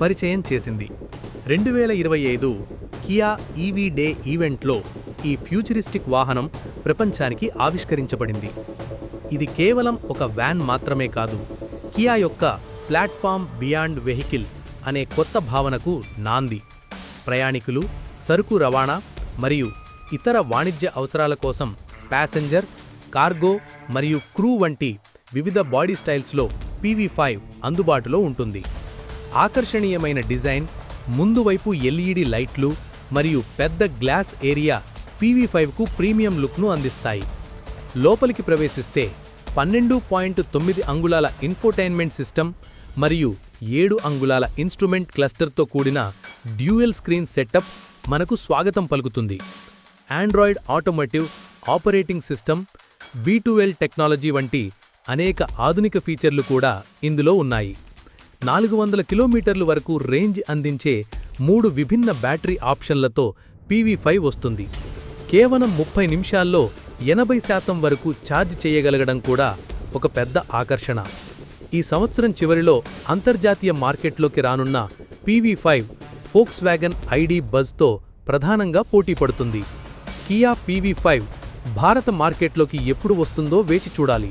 పరిచయం చేసింది. రెండు వేల ఇరవై ఐదు కియా ఈవీ డే ఈవెంట్లో ఈ ఫ్యూచరిస్టిక్ వాహనం ప్రపంచానికి ఆవిష్కరించబడింది. ఇది కేవలం ఒక వ్యాన్ మాత్రమే కాదు కియా యొక్క ప్లాట్ఫామ్ బియాండ్ వెహికల్ అనే కొత్త భావనకు నాంది. ప్రయాణికులు సరుకు రవాణా మరియు ఇతర వాణిజ్య అవసరాల కోసం ప్యాసింజర్ కార్గో మరియు క్రూ వంటి వివిధ బాడీ స్టైల్స్లో పీవీ ఫైవ్ అందుబాటులో ఉంటుంది. ఆకర్షణీయమైన డిజైన్ ముందు వైపు ఎల్ఈడి లైట్లు మరియు పెద్ద గ్లాస్ ఏరియా పీవీ ఫైవ్కు ప్రీమియం లుక్ను అందిస్తాయి. లోపలికి ప్రవేశిస్తే పన్నెండు పాయింట్ తొమ్మిది అంగుళాల ఇన్ఫోటైన్మెంట్ సిస్టమ్ మరియు ఏడు అంగుళాల ఇన్స్ట్రుమెంట్ క్లస్టర్తో కూడిన డ్యూయల్ స్క్రీన్ సెటప్ మనకు స్వాగతం పలుకుతుంది. ఆండ్రాయిడ్ ఆటోమోటివ్ ఆపరేటింగ్ సిస్టమ్ బీ2ఎల్ టెక్నాలజీ వంటి అనేక ఆధునిక ఫీచర్లు కూడా ఇందులో ఉన్నాయి. నాలుగు వందల కిలోమీటర్లు వరకు రేంజ్ అందించే మూడు విభిన్న బ్యాటరీ ఆప్షన్లతో పీవీ ఫైవ్ వస్తుంది. కేవలం ముప్పై నిమిషాల్లో ఎనభై శాతం వరకు ఛార్జ్ చేయగలగడం కూడా ఒక పెద్ద ఆకర్షణ. ఈ సంవత్సరం చివరిలో అంతర్జాతీయ మార్కెట్లోకి రానున్న PV five Volkswagen ID బజ్తో ప్రధానంగా పోటీ పడుతుంది. కియా పీవీ ఫైవ్ భారత మార్కెట్లోకి ఎప్పుడు వస్తుందో వేచి చూడాలి.